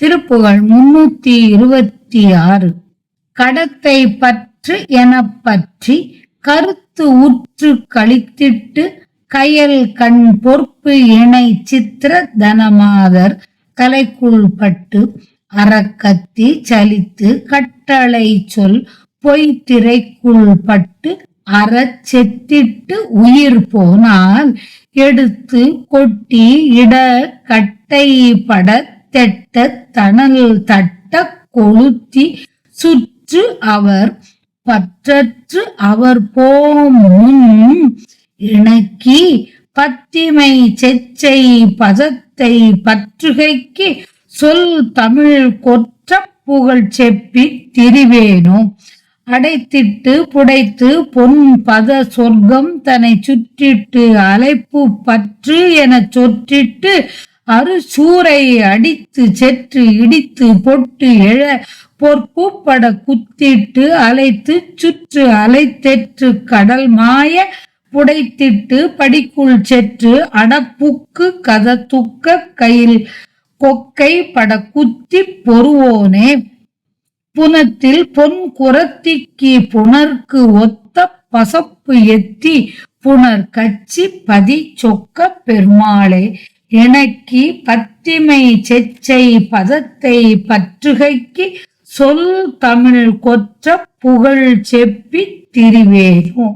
திருப்புகழ் முன்னூத்தி இருபத்தி ஆறு. கடத்தை பற்று என பற்றி கருத்து உற்று கழித்திட்டு கயல் கண் பொறுப்பு இணை சித்திர தனமாதர் தலைக்குள் பட்டு அறக்கத்தி சலித்து கட்டளை சொல் பொய்த்திரைக்குள் பட்டு அற செத்திட்டு உயிர் போனால் எடுத்து கொட்டி இட கட்டை பட தெட்ட தணல் தட்ட கொளுத்தி சுற்று அவர் பற்றற்று அவர் போம் முன் இணக்கி பத்திமை செச்சை பதத்தை பற்றுகைக்கு சொல் தமிழ் கொற்ற புகழ் செப்பி திரிவேனோ அடைத்திட்டு புடைத்து பொன் பத சொர்க்கம் தன்னை சுற்றிட்டு அலைப்பு பற்று என சொற்றிட்டு அறுசூரை அடித்து செற்று இடித்து பொட்டு எழ பொற்புப்பட குத்திட்டு அலைத்து சுற்று அலைத்தெற்று கடல் மாய புடைத்திட்டு படிக்குள் செற்று அடப்புக்கு கதத்துக்க கையில் கொக்கை பட குத்தி பொறுவோனே. புனத்தில் பொன் குரத்திக்கு புனர்க்கு ஒத்த பசப்பு எத்தி புனர் கச்சி பதி சொக்க பெருமாளே. எனக்கு பத்திமை செச்சை பதத்தை பற்றுகைக்கு சொல் தமிழ் கொற்ற புகழ் செப்பி திரிவேனோ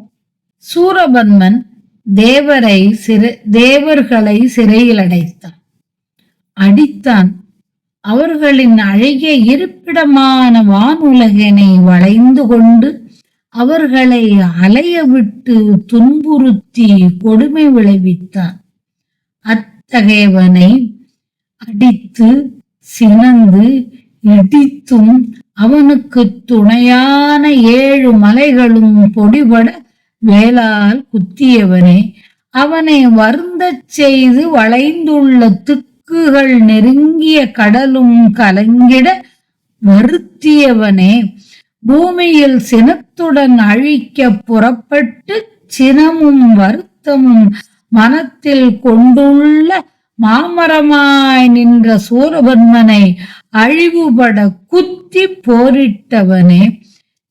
சூரபன்மன் தேவரை சிறை தேவர்களை சிறையில் அடைத்தான். அடித்தான். அவர்களின் அழகிய இருப்பிடமான வானுலகினை வளைந்து கொண்டு அவர்களை அலைய விட்டு துன்புறுத்தி கொடுமை விளைவித்தான். அத்தகையவனை அடித்து சினந்து இடித்தும் அவனுக்கு துணையான ஏழு மலைகளும் பொடிபட வேலால் குத்தியவனே அவனை வருந்தச் செய்து வளைந்துள்ள திக்குகள் நெருங்கிய கடலும் கலங்கிட வருத்தியவனே பூமியில் சினத்துடன் அழிக்க புறப்பட்டு சினமும் வருத்தமும் மனத்தில் கொண்டுள்ள மாமரமாய் நின்ற சூரபன்மனை அழிவுபட குத்தி போரிட்டவனே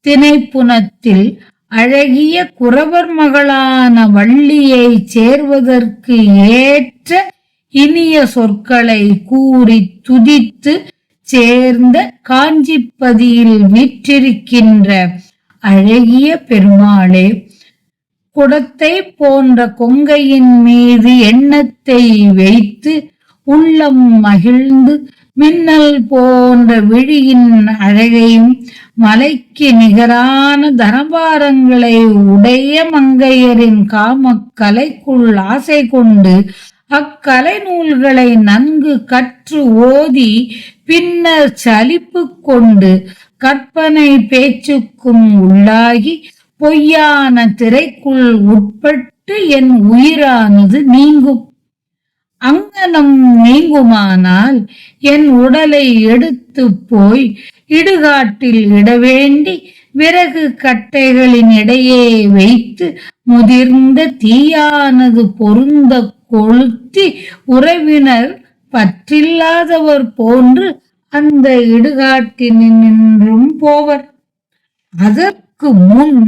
திணைப்புணத்தில் அழகிய குறவர் மகளான வள்ளியை சேர்வதற்கு ஏற்ற இனிய சொற்களை கூறி துதித்து சேர்ந்த காஞ்சிப்பதியில் வீற்றிருக்கின்ற அழகிய பெருமாளே குடத்தை போன்ற கொங்கையின் மீது எண்ணத்தை வைத்து உள்ளம் மகிழ்ந்து மின்னல் போன்ற விழியின் அழகையும் மலைக்கு நிகரான தனபாரங்களை உடைய மங்கையரின் காம கலைக்குள் ஆசை கொண்டு அக்கலை நூல்களை நன்கு கற்று ஓதி பின்னர் சலிப்பு கொண்டு கற்பனை பேச்சுக்கும் உள்ளாகி பொய்யான திரைக்குள் உட்பட்டு என் உயிரானது நீங்கும். அங்கனம் நீங்குமானால் என் உடலை எடுத்து போய் இடுகாட்டில் இடவேண்டி விறகு கட்டைகளின் இடையே வைத்து முதிர்ந்த தீயானது பொருந்த கொளுத்தி உறவினர் பற்றில்லாதவர் போன்று அந்த இடுகாட்டினின்றும் போவர். அதற்கு முன்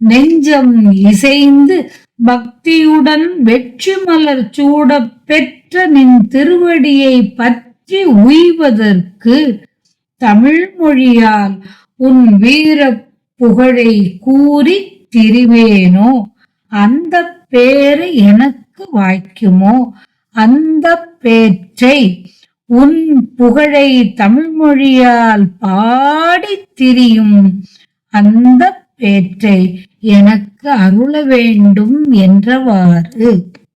நெஞ்சம் இசைந்து பக்தியுடன் வெற்றி மலர் சூட பெற்ற நின் திருவடியை பற்றி உய்வதற்கு தமிழ் மொழியால் உன் வீர புகழை கூறி திரிவேனோ? அந்த பேரு எனக்கு வாய்க்குமோ? அந்த பேற்றை உன் புகழை தமிழ் மொழியால் பாடி திரியும் அந்த பேற்றை எனக்கு அருள வேண்டும் என்றவாறு.